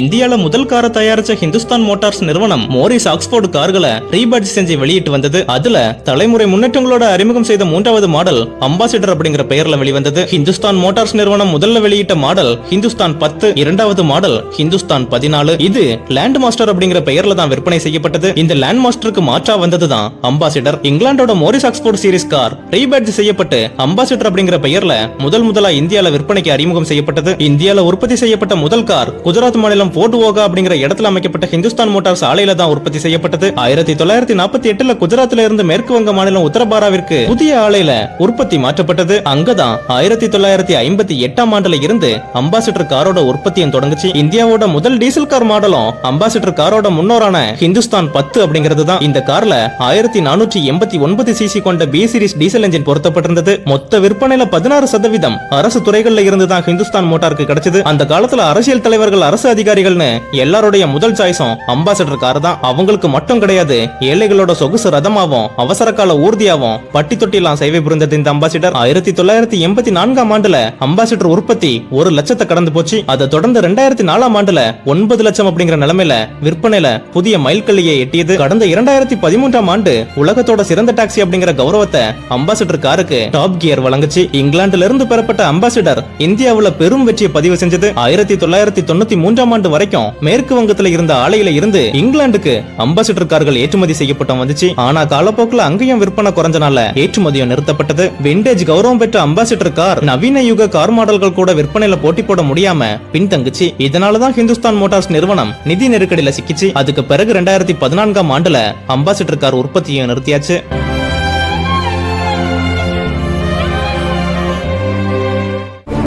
இந்தியால முதல் காரை தயாரிச்ச ஹிந்துஸ்தான் மோட்டார்ஸ் நிறுவனம் மோரிஸ் ஆக்ஸ்போர்டு கார்களை ரீபேட்ச் செஞ்சு வெளியிட்டு வந்தது. அதுல தலைமுறை முன்னேற்றங்களோட அறிமுகம் செய்த மூன்றாவது மாடல் அம்பாசிடர் அப்படிங்கிற பெயர்ல வெளிவந்தது. ஹிந்துஸ்தான் மோட்டார்ஸ் நிறுவனம் முதல்ல வெளியிட்ட மாடல் ஹிந்துஸ்தான் பத்து இரண்டாவது மாடல் ஹிந்துஸ்தான் பதினாலு. இது லேண்ட் மாஸ்டர் அப்படிங்கிற பெயர்ல தான் விற்பனை செய்யப்பட்டது. இந்த லேண்ட் மாஸ்டருக்கு மாற்றா வந்ததுதான் Ambassador. இங்கிலாந்தோட Morris Oxford series car rebadge செய்யப்பட்டு அம்பாசிடர் அப்படிங்கிற பெயர்ல முதல் முதலா இந்தியால விற்பனைக்கு அறிமுகம் செய்யப்பட்டது. இந்தியால உற்பத்தி செய்யப்பட்ட முதல் கார் குஜராத் மாநிலம் போர்ட் ஓகா அப்படிங்கிற இடத்துல அமைக்கப்பட்ட ஹிந்துஸ்தான் மோட்டார்ஸ் ஆலையில தான் உற்பத்தி செய்யப்பட்டது. ஆயிரத்தி தொள்ளாயிரத்தி நாற்பத்தி எட்டுல குஜராத்ல இருந்து மேற்கு வங்க மாநிலம் உத்தரபாராவிற்கு புதிய ஆலையில உற்பத்தி மாற்றப்பட்டது. அங்கதான் ஆயிரத்தி தொள்ளாயிரத்தி ஐம்பத்தி எட்டாம் ஆண்டுல இருந்து அம்பாசிடர் காரோட உற்பத்தியும் தொடங்குச்சு. இந்தியாவோட முதல் டீசல் கார் மாடலும் அம்பாசிடர் காரோட முன்னோரான ஹிந்துஸ்தான் பத்து அப்படிங்கிறது தான். இந்த கார்ல ஆயிரத்தி நானூற்றி எண்பத்தி ஒன்பது சிசி கொண்ட பி சீரிஸ் டீசல் என்ஜின் பொருத்தப்பட்டிருந்தது. மொத்த விற்பனையில பதினாறு சதவீதம் அரசு துறைகள்ல இருந்து தான் ஹிந்துஸ்தான் மோட்டாருக்கு கிடைச்சது. அந்த காலத்துல அரசியல் தலைவர்கள் அரசு அதிகாரி அதிகாரிகள்னு எல்லாருடைய முதல் சாய்ஸும் அம்பாசடர் கார் தான். அவங்களுக்கு மட்டும் கிடையாது ஏழைகளோட சொகுசு ரதமாவும் அவசர கால ஊர்தியாவும் பட்டி தொட்டிலாம் சேவை புரிந்தது இந்த அம்பாசிடர் ஆயிரத்தி தொள்ளாயிரத்தி எண்பத்தி நான்காம் ஆண்டுல அம்பாசிடர் உற்பத்தி ஒரு லட்சத்தை கடந்து போச்சு. அதை தொடர்ந்து ரெண்டாயிரத்தி நாலாம் ஆண்டுல ஒன்பது லட்சம் அப்படிங்கிற நிலைமையில விற்பனையில புதிய மைல்கல்லையை எட்டியது. கடந்த இரண்டாயிரத்தி பதிமூன்றாம் ஆண்டு உலகத்தோட சிறந்த டாக்ஸி அப்படிங்கிற கௌரவத்தை அம்பாசிடர் காருக்கு டாப் கியர் வழங்குச்சு. இங்கிலாந்துல இருந்து பெறப்பட்ட அம்பாசிடர் இந்தியாவுல பெரும் வெற்றியை பதிவு செஞ்சது. ஆயிரத்தி தொள்ளாயிரத்தி தொண்ணூத்தி மூன்றாம் ஆண்டு வரைக்கும் மேற்கு வங்கத்துல இருந்த ஆலையில இருந்து இங்கிலாந்துக்கு அம்பாசிடர் கார்கள் ஏற்றுமதி செய்யப்பட்டு வந்துச்சு. ஆனா காலப்போக்குல அங்கேயும் விற்பனை குறைஞ்சனால ஏற்றுமதியும் நிறுத்தப்பட்டது. விண்டேஜ் கௌரவம் பெற்ற அம்பாசிடர் கார் நவீன யுக கார் மாடல்கள் கூட விற்பனையில போட்டி போட முடியாம பின்தங்குச்சு. இதனாலதான் ஹிந்துஸ்தான் மோட்டார்ஸ் நிறுவனம் நிதி நெருக்கடியில சிக்கிச்சு. அதுக்கு பிறகு ரெண்டாயிரத்தி பதினான்காம் ஆண்டுல அம்பாசிடர் கார் உற்பத்தியை நிறுத்தியாச்சு.